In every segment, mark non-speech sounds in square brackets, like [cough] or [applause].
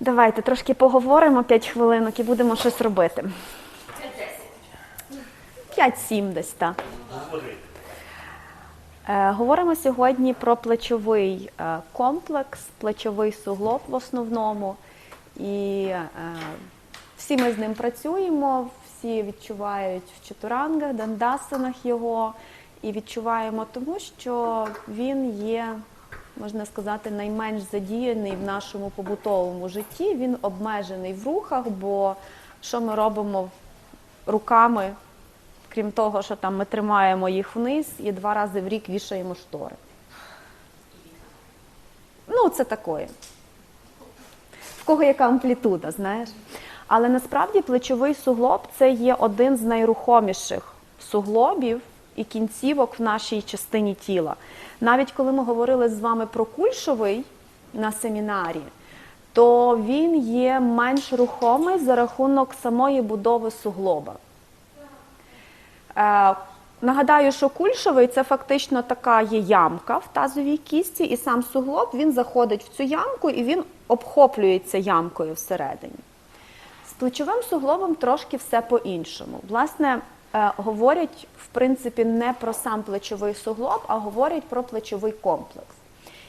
Давайте трошки поговоримо 5 хвилинок і будемо щось робити. 5-7 десь так. Е, Говоримо сьогодні про плечовий е, комплекс, плечовий суглоб в основному. І е, всі ми з ним працюємо, всі відчувають в чатурангах, дандасанах його. І відчуваємо тому, що він є, можна сказати, найменш задіяний в нашому побутовому житті. Він обмежений в рухах, бо що ми робимо руками, крім того, що там ми тримаємо їх вниз і два рази в рік вішаємо штори. Ну, це такое. В кого яка амплітуда, знаєш? Але насправді плечовий суглоб це є один з найрухоміших суглобів і кінцівок в нашій частині тіла. Навіть коли ми говорили з вами про кульшовий на семінарі, то він є менш рухомий за рахунок самої будови суглоба. Е, Нагадаю, що кульшовий це фактично така є ямка в тазовій кісті, і сам суглоб він заходить в цю ямку і він обхоплюється ямкою всередині. З плечовим суглобом трошки все по-іншому. Власне, говорять в принципі не про сам плечовий суглоб, а говорять про плечовий комплекс.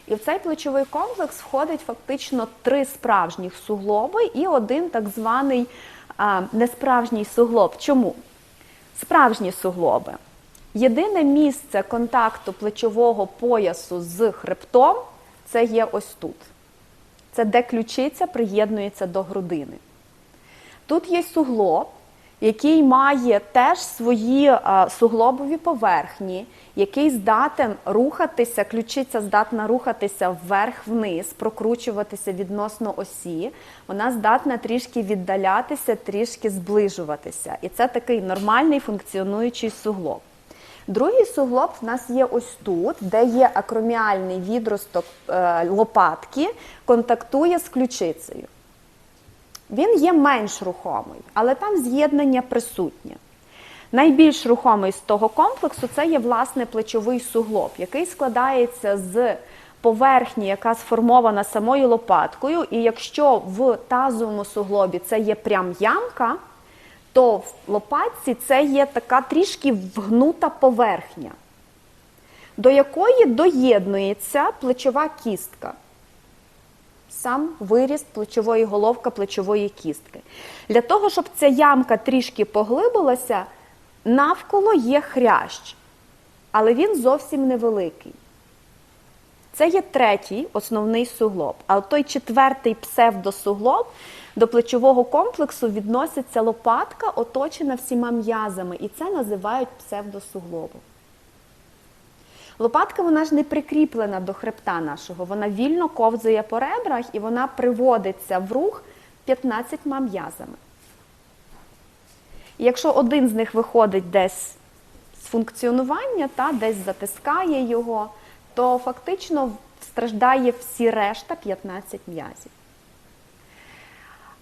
І в цей плечовий комплекс входить фактично три справжніх суглоби і один так званий а, несправжній суглоб. Чому? Справжні суглоби. Єдине місце контакту плечового поясу з хребтом це є ось тут. Це де ключиця приєднується до грудини. Тут є суглоб, який має теж свої е, суглобові поверхні, який здатен рухатися, ключиця здатна рухатися вверх-вниз, прокручуватися відносно осі. Вона здатна трішки віддалятися, трішки зближуватися. І це такий нормальний функціонуючий суглоб. Другий суглоб в нас є ось тут, де є акроміальний відросток е, лопатки, контактує з ключицею. Він є менш рухомий, але там з'єднання присутнє. Найбільш рухомий з того комплексу це є власне плечовий суглоб, який складається з поверхні, яка сформована самою лопаткою. І якщо в тазовому суглобі це є прям ямка, то в лопатці це є така трішки вгнута поверхня, до якої доєднується плечова кістка сам виріст плечової головка плечової кістки. Для того, щоб ця ямка трішки поглибилася, навколо є хрящ, але він зовсім невеликий. Це є третій основний суглоб. А той четвертий псевдосуглоб до плечового комплексу відноситься лопатка, оточена всіма м'язами, і це називають псевдосуглобом. Лопатка вона ж не прикріплена до хребта нашого, вона вільно ковзує по ребрах і вона приводиться в рух 15 м'язами. І якщо один з них виходить десь з функціонування, та, десь затискає його, то фактично страждає всі решта 15 м'язів.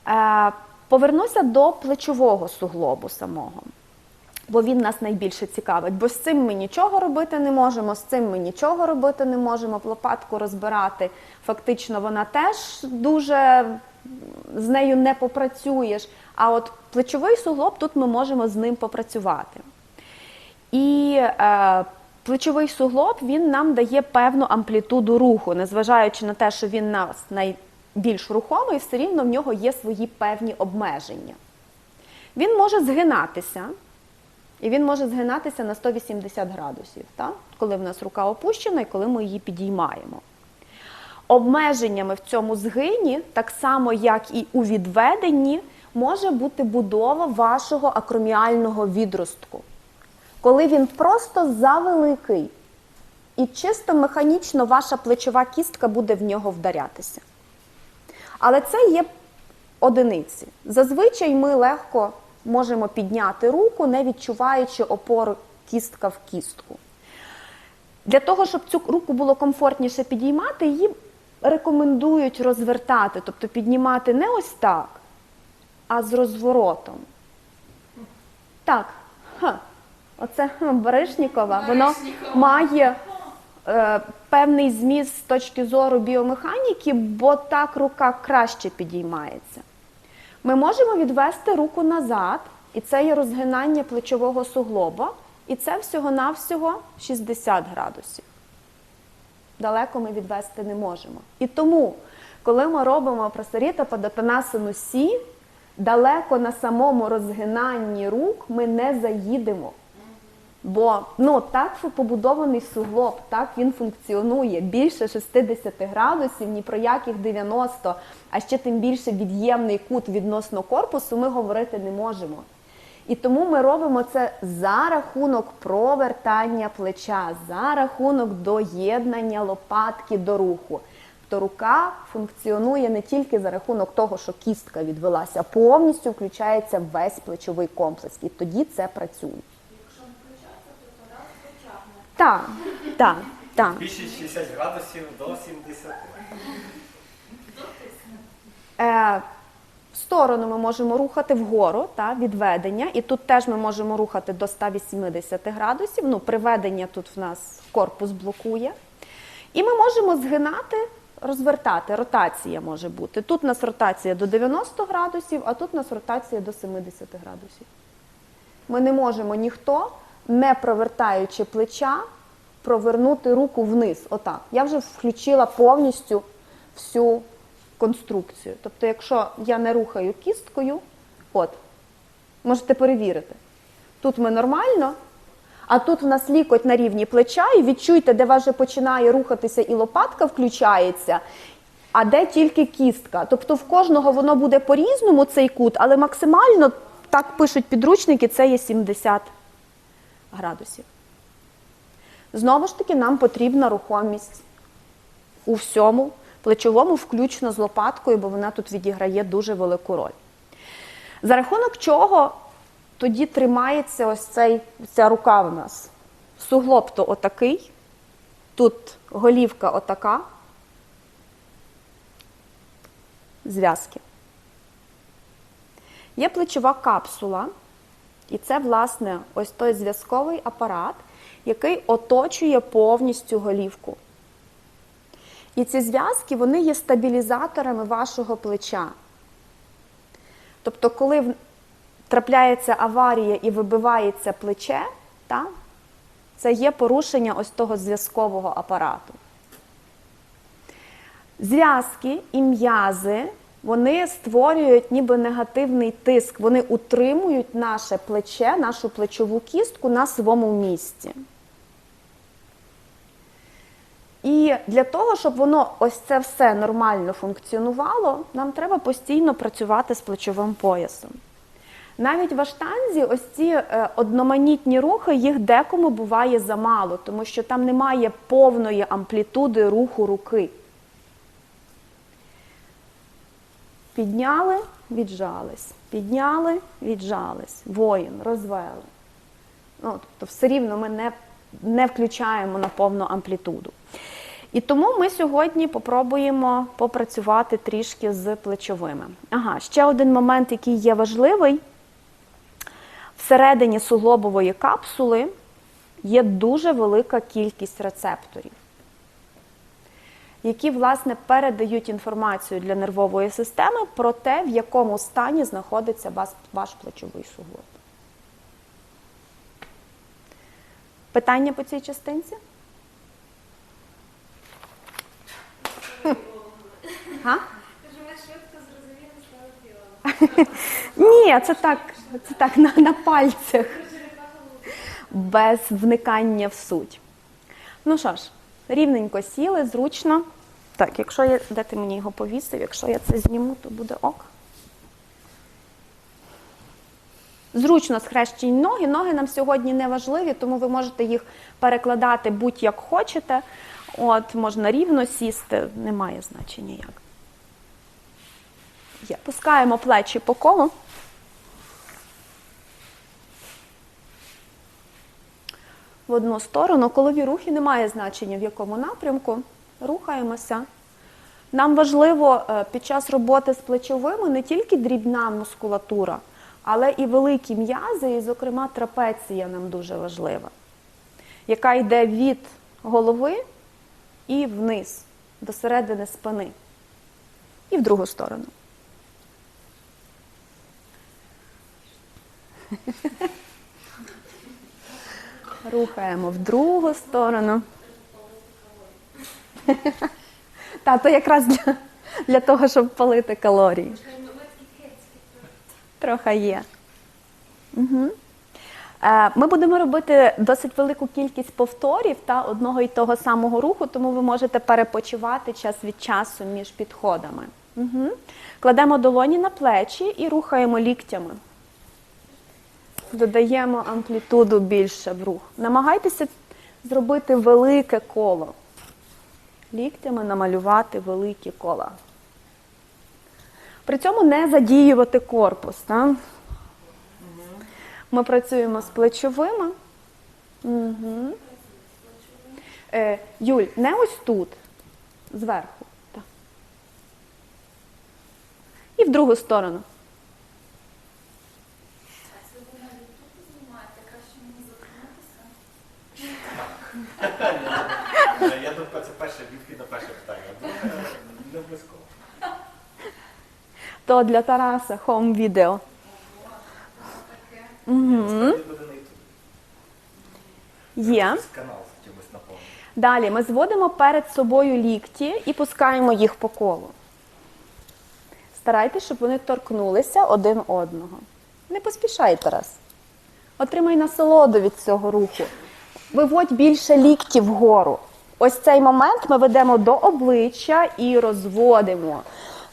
Е, Повернуся до плечового суглобу самого бо він нас найбільше цікавить. Бо з цим ми нічого робити не можемо, з цим ми нічого робити не можемо. Лопатку розбирати фактично вона теж дуже з нею не попрацюєш. А от плечовий суглоб тут ми можемо з ним попрацювати. І е, плечовий суглоб він нам дає певну амплітуду руху, незважаючи на те, що він нас найбільш рухомий, все рівно в нього є свої певні обмеження. Він може згинатися. І він може згинатися на 180 градусів, так? коли в нас рука опущена і коли ми її підіймаємо. Обмеженнями в цьому згині, так само як і у відведенні, може бути будова вашого акроміального відростку. Коли він просто завеликий, і чисто механічно ваша плечова кістка буде в нього вдарятися. Але це є одиниці. Зазвичай ми легко можемо підняти руку, не відчуваючи опору кістка в кістку. Для того, щоб цю руку було комфортніше підіймати, її рекомендують розвертати, тобто піднімати не ось так, а з розворотом. Так, Ха. оце [laughs] Баришнікова, воно має е, певний зміст з точки зору біомеханіки, бо так рука краще підіймається. Ми можемо відвести руку назад, і це є розгинання плечового суглоба, і це всього-навсього 60 градусів. Далеко ми відвести не можемо. І тому, коли ми робимо просаріта падатанасану сі, далеко на самому розгинанні рук ми не заїдемо. Бо ну, так побудований суглоб, так він функціонує більше 60 градусів, ні про яких 90, а ще тим більше від'ємний кут відносно корпусу ми говорити не можемо. І тому ми робимо це за рахунок провертання плеча, за рахунок доєднання лопатки до руху. То рука функціонує не тільки за рахунок того, що кістка відвелася, а повністю включається весь плечовий комплекс. І тоді це працює. Якщо не включається, то тоді потягне. Так, так, так. Більше 60 градусів до 70. Е, в сторону ми можемо рухати вгору, та, відведення, і тут теж ми можемо рухати до 180 градусів. Ну, приведення тут в нас корпус блокує. І ми можемо згинати, розвертати. Ротація може бути. Тут у нас ротація до 90 градусів, а тут у нас ротація до 70 градусів. Ми не можемо ніхто, не провертаючи плеча, провернути руку вниз. Отак. Я вже включила повністю всю конструкцію. Тобто, якщо я не рухаю кісткою, от, можете перевірити. Тут ми нормально, а тут в нас лікоть на рівні плеча, і відчуйте, де вас вже починає рухатися і лопатка включається, а де тільки кістка. Тобто в кожного воно буде по-різному цей кут, але максимально, так пишуть підручники, це є 70 градусів. Знову ж таки, нам потрібна рухомість у всьому, плечовому, включно з лопаткою, бо вона тут відіграє дуже велику роль. За рахунок чого тоді тримається ось цей, ця рука в нас? Суглоб то отакий, тут голівка отака, зв'язки. Є плечова капсула, і це, власне, ось той зв'язковий апарат, який оточує повністю голівку. І ці зв'язки вони є стабілізаторами вашого плеча. Тобто, коли трапляється аварія і вибивається плече, та, це є порушення ось того зв'язкового апарату. Зв'язки і м'язи вони створюють ніби негативний тиск, вони утримують наше плече, нашу плечову кістку на своєму місці. І для того, щоб воно ось це все нормально функціонувало, нам треба постійно працювати з плечовим поясом. Навіть в аштанзі ось ці е, одноманітні рухи, їх декому буває замало, тому що там немає повної амплітуди руху руки. Підняли, віджались, підняли, віджались, воїн, розвели. Ну, тобто все рівно ми не, не включаємо на повну амплітуду. І тому ми сьогодні попробуємо попрацювати трішки з плечовими. Ага, ще один момент, який є важливий. Всередині суглобової капсули є дуже велика кількість рецепторів, які, власне, передають інформацію для нервової системи про те, в якому стані знаходиться ваш, ваш плечовий суглоб. Питання по цій частинці? Тіло. Ні, це так, це так на, на пальцях. Без вникання в суть. Ну що ж, рівненько сіли, зручно. Так, якщо я. Де ти мені його повісив? Якщо я це зніму, то буде ок. Зручно схрещені ноги. Ноги нам сьогодні не важливі, тому ви можете їх перекладати будь-як хочете. От, можна рівно сісти, немає значення як. Є. Пускаємо плечі по колу. В одну сторону. Колові рухи немає значення в якому напрямку. Рухаємося. Нам важливо е, під час роботи з плечовими не тільки дрібна мускулатура, але і великі м'язи, і, зокрема, трапеція нам дуже важлива, яка йде від голови і вниз, до середини спини. І в другу сторону. [laughs] Рухаємо в другу сторону. [laughs] Та, то якраз для, для того, щоб палити калорії. Трохи є. Угу. Ми будемо робити досить велику кількість повторів та одного і того самого руху, тому ви можете перепочивати час від часу між підходами. Угу. Кладемо долоні на плечі і рухаємо ліктями. Додаємо амплітуду більше в рух. Намагайтеся зробити велике коло. Ліктями намалювати великі кола. При цьому не задіювати корпус. Так? Ми працюємо з плечовими. Угу. Е, Юль, не ось тут, зверху. Так. І в другу сторону. Е, це перше відхід на перше питання. Не обов'язково. То для Тараса хом відео. Є. Канал з чимось наповнений. Далі ми зводимо перед собою лікті і пускаємо їх по колу. Старайтесь, щоб вони торкнулися один одного. Не поспішай, Тарас. Отримай насолоду від цього руху. Виводь більше ліктів вгору. Ось цей момент ми ведемо до обличчя і розводимо.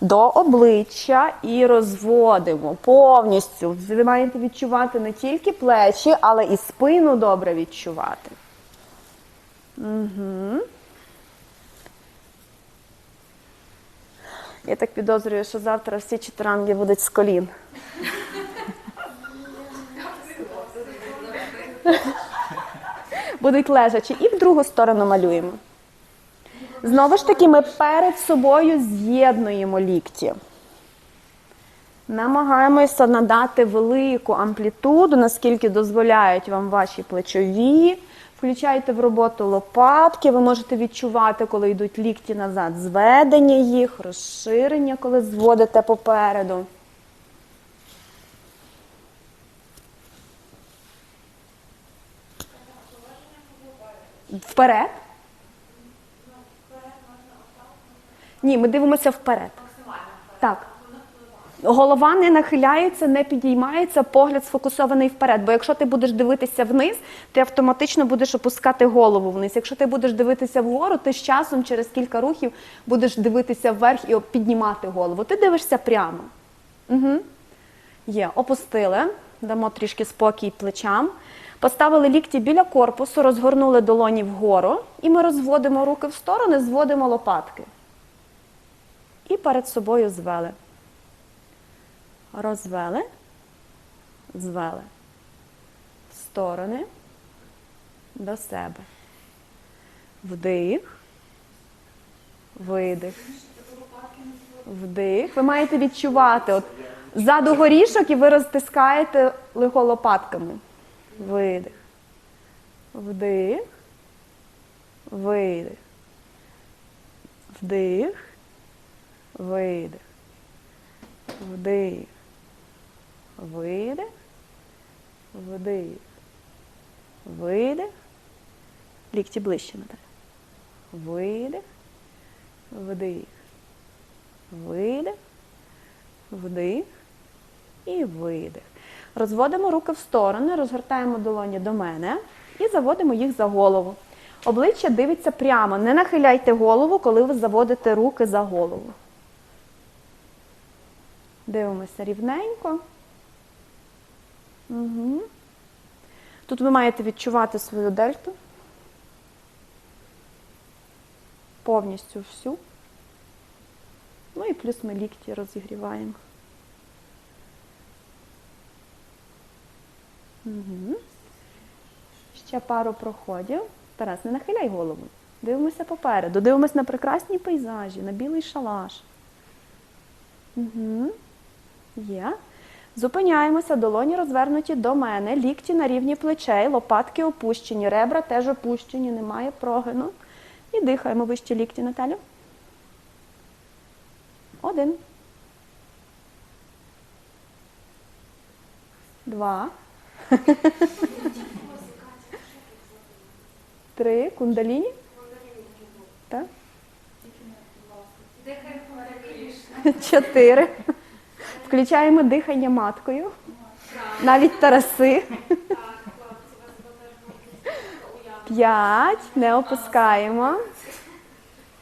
До обличчя і розводимо повністю. Ви маєте відчувати не тільки плечі, але і спину добре відчувати. Угу. Я так підозрюю, що завтра всі чотиранги будуть з колін. Будуть лежачі. І в другу сторону малюємо. Знову ж таки, ми перед собою з'єднуємо лікті. Намагаємося надати велику амплітуду, наскільки дозволяють вам ваші плечові. Включайте в роботу лопатки, ви можете відчувати, коли йдуть лікті назад, зведення їх, розширення, коли зводите попереду. Вперед. Ні, ми дивимося вперед. Так. Голова не нахиляється, не підіймається, погляд сфокусований вперед. Бо якщо ти будеш дивитися вниз, ти автоматично будеш опускати голову вниз. Якщо ти будеш дивитися вгору, ти з часом через кілька рухів будеш дивитися вверх і піднімати голову. Ти дивишся прямо. Угу. Є, опустили, дамо трішки спокій плечам. Поставили лікті біля корпусу, розгорнули долоні вгору, і ми розводимо руки в сторони, зводимо лопатки. І перед собою звели. Розвели, звели. Сторони до себе. Вдих, видих. Вдих. Ви маєте відчувати. От ззаду горішок і ви розтискаєте лихо лопатками. Видих. Вдих. Видих. Вдих. Видих. Вдих. Видих. Вдих. Видих. Лікті ближче надалі. Видих. Вдих. Видих. Вдих. І видих. Розводимо руки в сторони, розгортаємо долоні до мене і заводимо їх за голову. Обличчя дивиться прямо. Не нахиляйте голову, коли ви заводите руки за голову. Дивимося рівненько. Угу. Тут ви маєте відчувати свою дельту. Повністю всю. Ну і плюс ми лікті розігріваємо. Угу. Ще пару проходів. Тарас, не нахиляй голову. Дивимося попереду. Дивимося на прекрасні пейзажі, на білий шалаш. Угу. Є. Зупиняємося, долоні розвернуті до мене, лікті на рівні плечей, лопатки опущені, ребра теж опущені, немає прогину. І дихаємо вище лікті, Наталю. Один. Два. Три. Кундаліні. Так. Чотири. Включаємо дихання маткою. Навіть тараси. П'ять. Не опускаємо.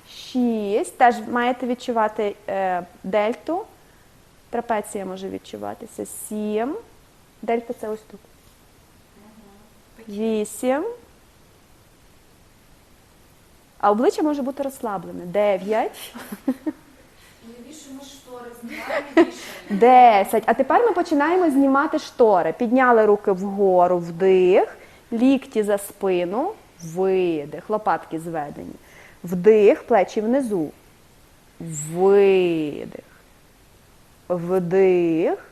Шість. Теж маєте відчувати е, дельту. Трапеція може відчуватися. Сім. Дельта це ось тут. Вісім. А обличчя може бути розслаблене. Дев'ять. Десять. А тепер ми починаємо знімати штори. Підняли руки вгору, вдих, лікті за спину, видих, лопатки зведені. Вдих, плечі внизу. Видих. Вдих.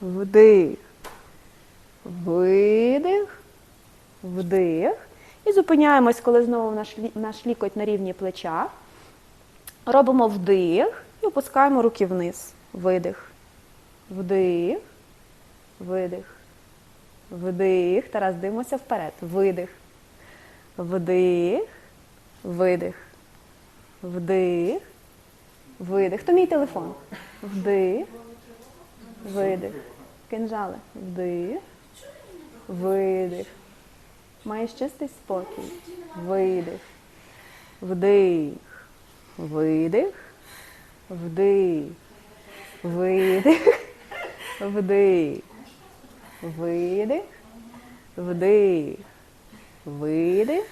Вдих. Видих. Вдих. І зупиняємось, коли знову наш, наш лікоть на рівні плеча. Робимо вдих і опускаємо руки вниз. Видих. Вдих. Видих. Вдих. Тарас, дивимося вперед. Видих. Вдих. Видих. Вдих. Видих. Хто мій телефон? Вдих. Видих. Кинжали. Вдих. Видих. Маєш чистий спокій. Видих. Вдих. Видих. Вдих. Видих. Вдих. Видих. Вдих. Видих.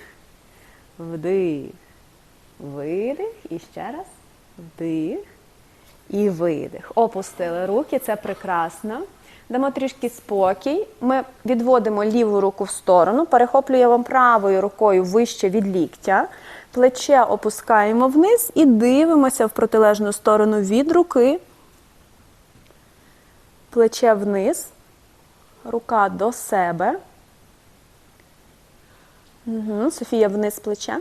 Вдих. Видих. І ще раз. Вдих. І видих. Опустили руки, це прекрасно. Дамо трішки спокій. Ми відводимо ліву руку в сторону, перехоплюємо правою рукою вище від ліктя. Плече опускаємо вниз і дивимося в протилежну сторону від руки. Плече вниз, рука до себе. Угу. Софія вниз плече.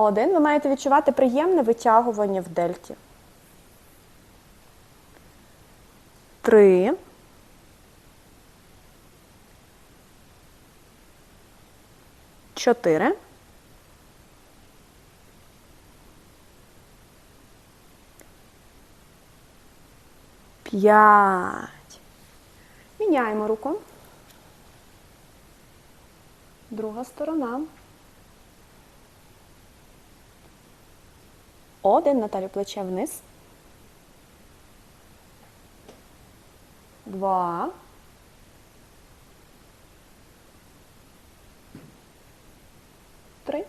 Один. Ви маєте відчувати приємне витягування в дельті. Три. Чотири. П'ять. Міняємо руку. Друга сторона. Один. Наталю плече вниз. Два. Три.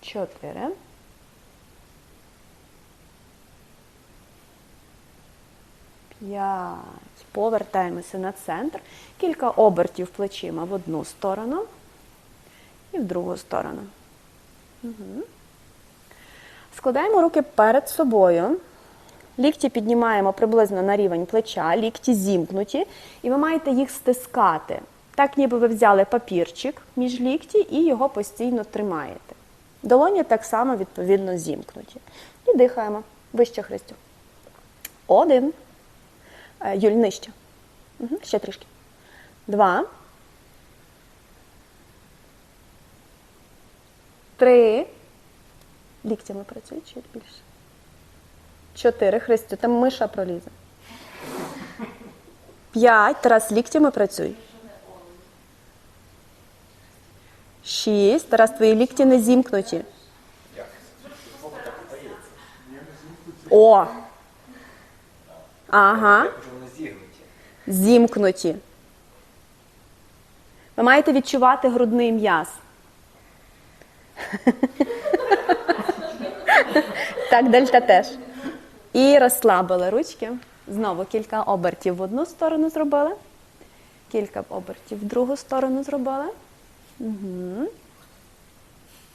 Чотири. П'ять. Повертаємося на центр. Кілька обертів плечима в одну сторону і в другу сторону. Угу. Складаємо руки перед собою. Лікті піднімаємо приблизно на рівень плеча, лікті зімкнуті, і ви маєте їх стискати. Так, ніби ви взяли папірчик між лікті і його постійно тримаєте. Долоні так само відповідно зімкнуті. І дихаємо вище Христю. Один. Е, Юль, нижче. Угу. Ще трішки. Два. Три. Ліктями працює чи більше? Чотири. Христю, там миша пролізе. П'ять. Тарас, ліктями працюй. Шість. Тарас, твої лікті не зімкнуті. О! Ага. Зімкнуті. Ви маєте відчувати грудний м'яз. [laughs] Так, дельта теж. І розслабили ручки. Знову кілька обертів в одну сторону зробили. Кілька обертів в другу сторону зробили. Угу.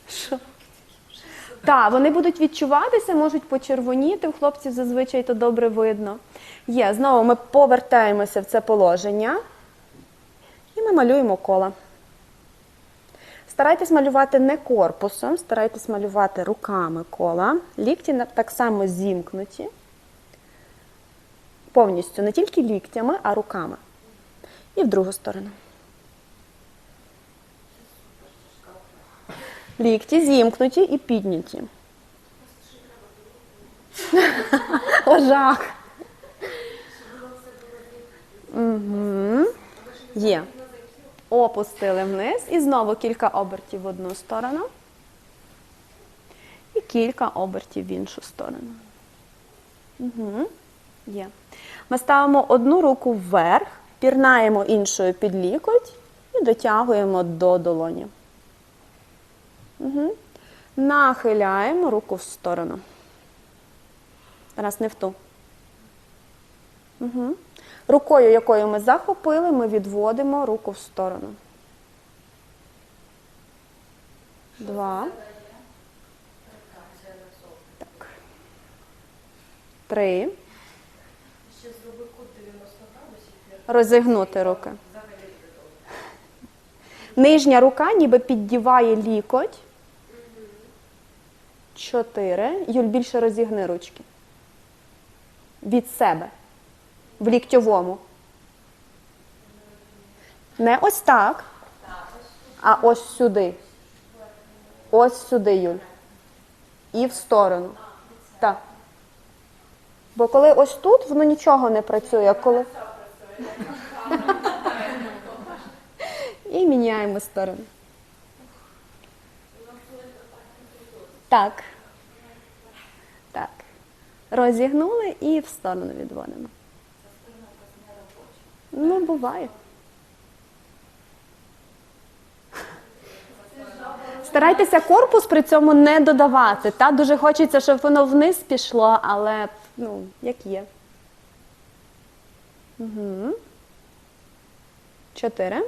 Що? Так, вони будуть відчуватися, можуть почервоніти. У хлопців зазвичай то добре видно. Є, знову ми повертаємося в це положення і ми малюємо кола. Старайтесь малювати не корпусом, старайтесь малювати руками кола. Лікті так само зімкнуті. Повністю не тільки ліктями, а руками. І в другу сторону. Лікті зімкнуті і підняті. О, жах. Угу. Є. Опустили вниз і знову кілька обертів в одну сторону. І кілька обертів в іншу сторону. Угу. Є. Ми ставимо одну руку вверх, пірнаємо іншою під лікоть і дотягуємо до долоні. Угу. Нахиляємо руку в сторону. Зараз не в ту. Угу. Рукою, якою ми захопили, ми відводимо руку в сторону. Два. Так. Три. Ще зроби кут 90 градусів. Розігнути руки. Нижня рука ніби піддіває лікоть. Чотири. Юль, більше розігни ручки. Від себе. В ліктьовому. Не ось так, а ось сюди. Ось сюди, Юль. І в сторону. Так. Бо коли ось тут, воно нічого не працює. Коли... І міняємо сторону. Так. Так. Розігнули і в сторону відводимо. Ну, буває. Старайтеся корпус при цьому не додавати. Та? Дуже хочеться, щоб воно вниз пішло, але ну, як є. Угу. Чотири.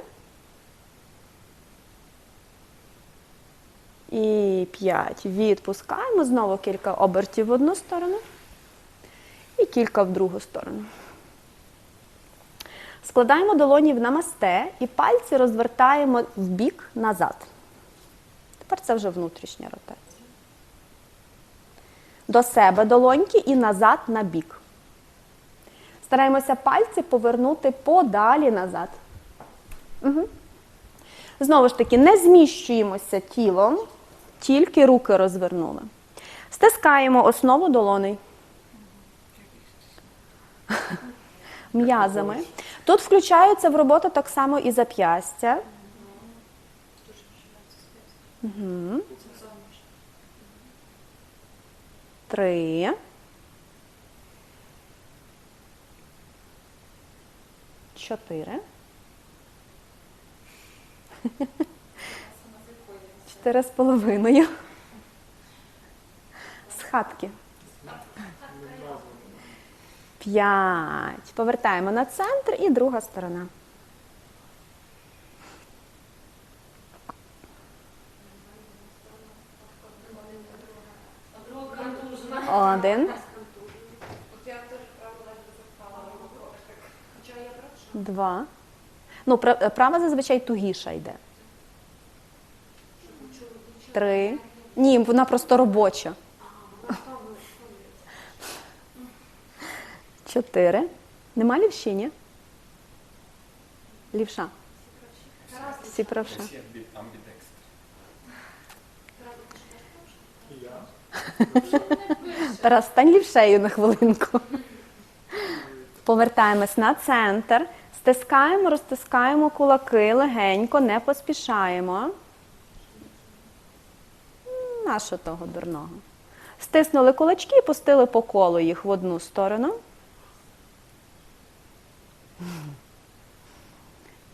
І п'ять. Відпускаємо. Знову кілька обертів в одну сторону. І кілька в другу сторону. Складаємо долоні в намасте і пальці розвертаємо в бік назад. Тепер це вже внутрішня ротація. До себе долоньки і назад на бік. Стараємося пальці повернути подалі назад. Угу. Знову ж таки, не зміщуємося тілом, тільки руки розвернули. Стискаємо основу долоней. М'язами. Тут включаються в роботу так само і зап'ястя. Угу. Три. Чотири. Чотири з половиною. З хатки. П'ять. Повертаємо на центр і друга сторона. Один. Два. Ну, права зазвичай тугіша йде. Три. Ні, вона просто робоча. Чотири. Нема лівші, ні? Лівша. Всі правша. Тарас, стань лівшею на хвилинку. Повертаємось на центр. Стискаємо, розтискаємо кулаки легенько, не поспішаємо. Нащо того дурного? Стиснули кулачки і пустили по колу їх в одну сторону.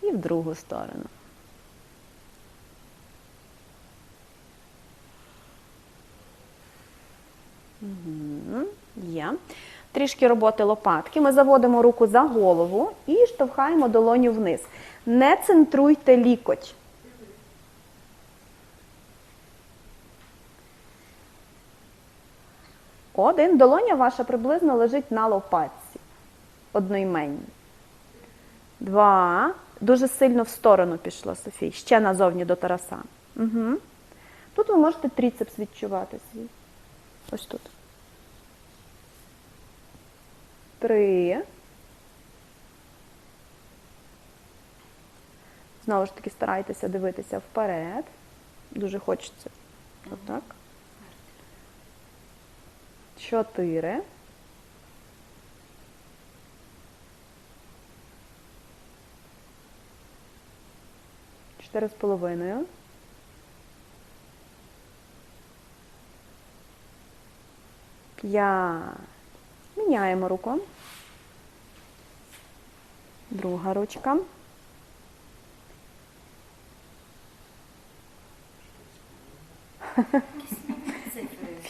І в другу сторону. Є. Трішки роботи лопатки. Ми заводимо руку за голову і штовхаємо долоню вниз. Не центруйте лікоть. Один. Долоня ваша приблизно лежить на лопатці. Одноіменній. Два. Дуже сильно в сторону пішло, Софій. Ще назовні до Тараса. Угу. Тут ви можете тріцепс відчувати свій. Ось тут. Три. Знову ж таки, старайтеся дивитися вперед. Дуже хочеться. Отак. Чотири. Чотири з половиною. П'ять. Міняємо руку. Друга ручка.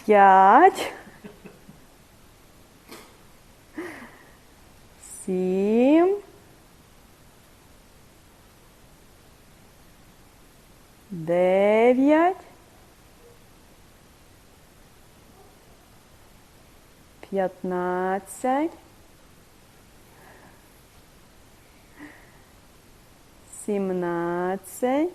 П'ять. Сім. Дев'ять. П'ятнадцять. Сімнадцять.